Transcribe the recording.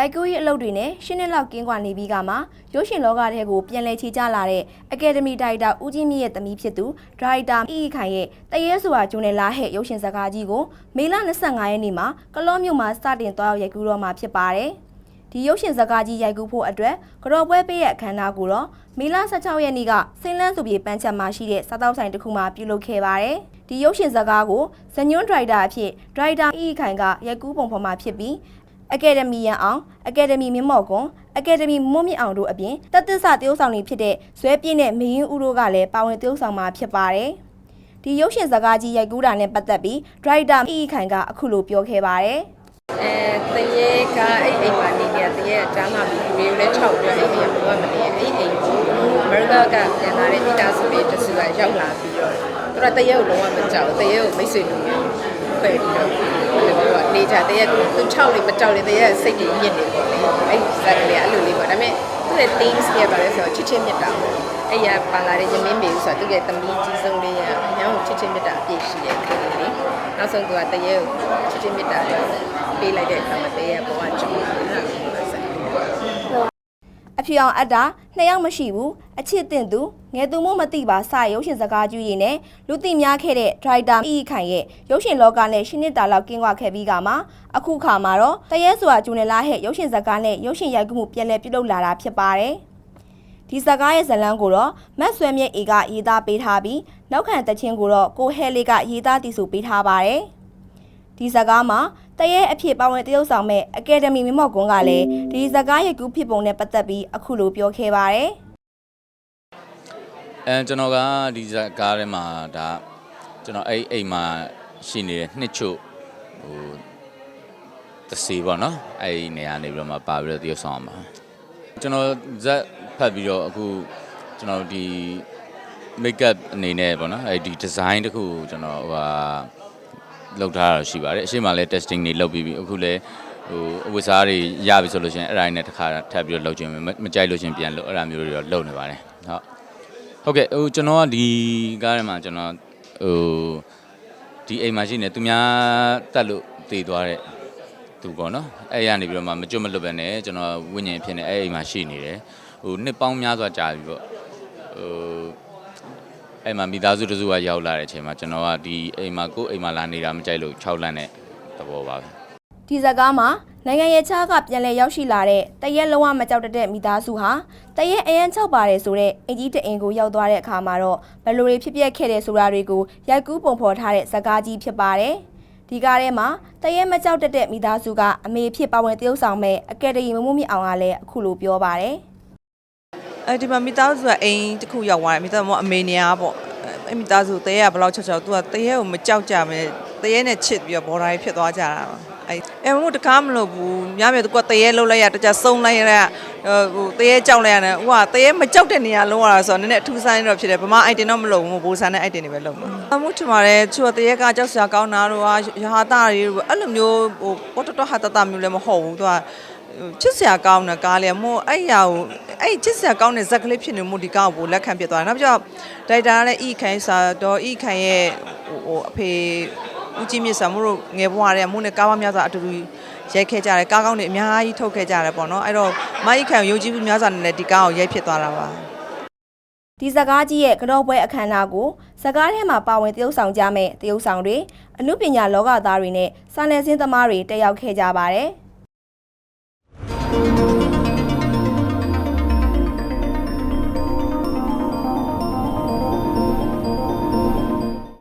ရိုက်ကူးရေးအလုပ်တွေနဲ့ရှင်းနှစ်လောက်ကင်းကွာနေပြီးကမှရုပ်ရှင်လောကထဲကိုပြန်လည်ချီကျလာတဲ့အကယ်ဒမီဒါရိုက်တာဦးကြီးမြင့်ရဲ့သမီးဖြစ်သူဒါရိုက်တာအီအီခိုင်ရဲ့တရေစွာဂျုံနယ်လာဟဲ့ရုပ်ရှင်ဇာတ်ကားကြီးကိုမေလ25ရက်နေ့မှာကလောမြို့မှာစတင်သွားရောက်ရိုက်ကူးတော့မှာဖြစ်ပါတယ်။ဒီရုပ်ရှင်ဇာတ်ကားကြီးရိုက်ကူးဖို့အတွက်ကြော်ပွဲပေးရဲ့အခမ်းအနားကိုတော့မေလ16ရက်နေ့ကစိန်လန်းစုပြေပန်းချက်မှာရှိတဲ့စားတောက်ဆိုင်တစ်ခုမှာပြုလုပ်ခဲ့ပါတယ်။ဒီရုပ်ရှင်ဇာတ်ကားကိုဇညွန်းဒရိုက်တာအဖြစ်ဒရိုက်တာအီအီခိုင်ကရိုက်ကူးပုံဖော်မှာဖြစ်ပြီး အကယ်ဒမီရန်အောင်အကယ်ဒမီမြင့်မော့ကွန်အကယ်ဒမီမွတ်မြင့်အောင်တို့အပြင်တက်သစ္စာတရုပ်ဆောင်တွေဖြစ်တဲ့ဇွဲပြင်းနဲ့မင်းဦးတို့ကလည်းပါဝင်တရုပ်ဆောင်မှာဖြစ်ပါတယ်။ဒီရုပ်ရှင်ဇာတ်ကားကြီးရိုက်ကူးတာနဲ့ပတ်သက်ပြီးဒရိုက်တာအီအီခိုင်ကအခုလိုပြောခဲ့ပါတယ်။အဲတရေကအဲ့အိမ်မှာနေနေတရေအချမ်းသာပြီးလူတွေလည်း၆ပြအဲ့အိမ်ကဘဝမနေအဲ့အိမ်ကိုအမေရိကကပြန်လာတဲ့မိသားစုတွေတစုကရောက်လာပြီးတော့ သူကတရေကိုလုံးဝမကြောက်တရေကိုမိတ်ဆွေလူမျိုးဖွဲ့ပြီးတော့နေကြတရေသူ6လေးမကြောက်လေတရေစိတ်ကြီးညစ်နေပေါ့လေအဲ့ဇက်ကလေးအဲ့လိုလေးပေါ့ဒါပေမဲ့သူ့ရဲ့ themes တွေပါလဲဆိုတော့ချစ်ချင်းမြတ်တာပေါ့အဲ့ရပါလာတဲ့ရမင်းမေဆိုတော့သူ့ရဲ့သမီးကြီးဆုံးလေးရအញ្ញောင်းချစ်ချင်းမြတ်တာအပြည့်ရှိတဲ့ကလေးလေးနောက်ဆုံးသူကတရေကိုချစ်ချင်းမြတ်တာပေးလိုက်တဲ့အခါမှာတရေကဘဝကြောက်လာတာ ဆက်အဖြူအောင်အပ်တာနှစ်ယောက်မရှိဘူးအချစ်တင်သူငယ်သူမို့မသိပါစရုပ်ရှင်စကားကျွေးရည်နဲ့လူသိများခဲ့တဲ့ဒရိုက်တာအီအီခိုင်ရဲ့ရုပ်ရှင်လောကနဲ့ရှင်းနှစ်တာလောက်ကင်းကွာခဲ့ပြီးကမှအခုခါမှာတော့တရဲစွာဂျူနယ်လာဟဲ့ရုပ်ရှင်စကားနဲ့ရုပ်ရှင်ရိုက်ကူးမှုပြန်လည်ပြုလုပ်လာတာဖြစ်ပါတယ်ဒီစကားရဲ့ဇာတ်လမ်းကိုတော့မတ်ဆွဲမြင့်အေကရေးသားပေးထားပြီးနောက်ခံတခြင်းကိုတော့ကိုဟဲလေးကရေးသားတည်ဆိုပေးထားပါတယ် ဒီစကားမှာတရဲအဖြစ်ပါဝင်တရုပ်ဆောင်မဲ့အကယ်ဒမီမမော့ကွန်းကလည်းဒီစကားရိုက်ကူးဖြစ်ပုံနဲ့ပတ်သက်ပြီးအခုလိုပြောခဲ့ပါတယ်အဲကျွန်တော်ကဒီဇာတ်ကားထဲမှာဒါကျွန်တော်အဲ့အိမ်မှာရှိနေတဲ့နှစ်ချို့ဟိုတစီပေါ့နော်အဲ့ဒီနေရာနေပြီးတော့မှပါပြီးတော့တရုပ်ဆောင်အောင်ပါကျွန်တော်ဇက်ဖတ်ပြီးတော့အခုကျွန်တော်ဒီ make up အနေနဲ့ပေါ့နော်အဲ့ဒီ design တခုကိုကျွန်တော်ဟိုဟာ လုပ်ထားတာရှိပါတယ်အရှိမလဲ testing တွေလုပ်ပြီးပြီအခုလဲဟိုအဝတ်စားတွေရပြီဆိုလို့ရှိရင်အဲ့ဒါနဲ့တစ်ခါထပ်ပြီးတော့လုပ်ခြင်းမမကြိုက်လို့ရှိရင်ပြန်လုပ်အဲ့ဒါမျိုးတွေတော့လုပ်နေပါတယ်ဟုတ်ဟုတ်ကဲ့ဟိုကျွန်တော်ကဒီကားထဲမှာကျွန်တော်ဟိုဒီအိမ်မှာရှိနေသူများတက်လို့တည်သွားတဲ့သူပေါ့နော်အဲ့ရနေပြီးတော့မှမကြွမလွတ်ပဲနဲ့ကျွန်တော်ဝိညာဉ်ဖြစ်နေအဲ့အိမ်မှာရှိနေတယ်ဟိုနှစ်ပေါင်းများစွာကြာပြီပေါ့ဟို အဲ့မှာမိသားစုတစုကရောက်လာတဲ့အချိန်မှာကျွန်တော်ကဒီအိမ်မှာကိုယ့်အိမ်မှာလာနေတာမကြိုက်လို့6လန့်တဲ့သဘောပါပဲဒီဇာတ်ကားမှာနိုင်ငံရဲ့ခြားကပြန်လည်ရောက်ရှိလာတဲ့တရက်လုံးဝမကြောက်တတ်တဲ့မိသားစုဟာတရက်အရန်ချောက်ပါတယ်ဆိုတဲ့အင်ကြီးတအင်ကိုရောက်သွားတဲ့အခါမှာတော့ဘယ်လိုတွေဖြစ်ပျက်ခဲ့တဲ့ဆိုတာတွေကိုရိုက်ကူးပုံဖော်ထားတဲ့ဇာတ်ကားကြီးဖြစ်ပါတယ်။ဒီကားထဲမှာတရက်မကြောက်တတ်တဲ့မိသားစုကအမေဖြစ်ပါဝင်တရုပ်ဆောင်မဲ့အကယ်ဒမီမမှုမြင့်အောင်ကလည်းအခုလိုပြောပါတယ်။ အဲဒီမှာမိသားစုကအိမ်တစ်ခုရောက်သွားတယ်မိသားစုကအမေနေရပေါ့အဲမိသားစုတရေကဘယ်လောက်ချောက်ချောက်သူကတရေကိုမကြောက်ကြမယ်တရေနဲ့ချစ်ပြီးတော့ဘော်ဒါကြီးဖြစ်သွားကြတာပါအဲအဲမို့တကားမလို့ဘူးများမြေသူကတရေလှုပ်လိုက်ရတကြစုံလိုက်ရဟိုတရေကြောက်လိုက်ရတယ်ဟိုကတရေမကြောက်တဲ့နေရာလုံးရတာဆိုတော့နည်းနည်းအထူးဆိုင်တော့ဖြစ်တယ်ဗမာ item တော့မလုပ်ဘူးဘိုးဆန်တဲ့ item တွေပဲလုပ်မှာအမှုထင်ပါတယ်သူကတရေကကြောက်စရာကောင်းတာတော့ရဟာတာတွေအဲ့လိုမျိုးဟိုပေါ်တော်တော်ဟာတတမျိုးလည်းမဟုတ်ဘူးသူက ချစ်စရာကောင်းတဲ့ကားလေးမို့အဲ့ရကိုအဲ့ချစ်စရာကောင်းတဲ့ဇက်ကလေးဖြစ်နေမို့ဒီကားကိုလက်ခံပြသွားတယ်နောက်ပြီးတော့ဒိုက်တာကလည်းဤခိုင်စာတော့ဤခိုင်ရဲ့ဟိုအဖေဦးကြီးမြင့်စာမို့လို့ငယ်ဘွားတဲ့မို့နဲ့ကားမများစွာအတူတူရိုက်ခဲ့ကြတယ်ကားကောင်းတွေအများကြီးထုတ်ခဲ့ကြတယ်ပေါ့နော်အဲ့တော့မဤခိုင်ကိုယုံကြည်မှုများစွာနဲ့ဒီကားကိုရိုက်ဖြစ်သွားတာပါဒီစကားကြီးရဲ့ကတော့ပွဲအခမ်းအနားကိုစကားထဲမှာပါဝင်တရုပ်ဆောင်ကြမဲ့တရုပ်ဆောင်တွေအမှုပညာလောကသားတွေနဲ့စာနယ်ဇင်းသမားတွေတက်ရောက်ခဲ့ကြပါတယ်။ Thank you.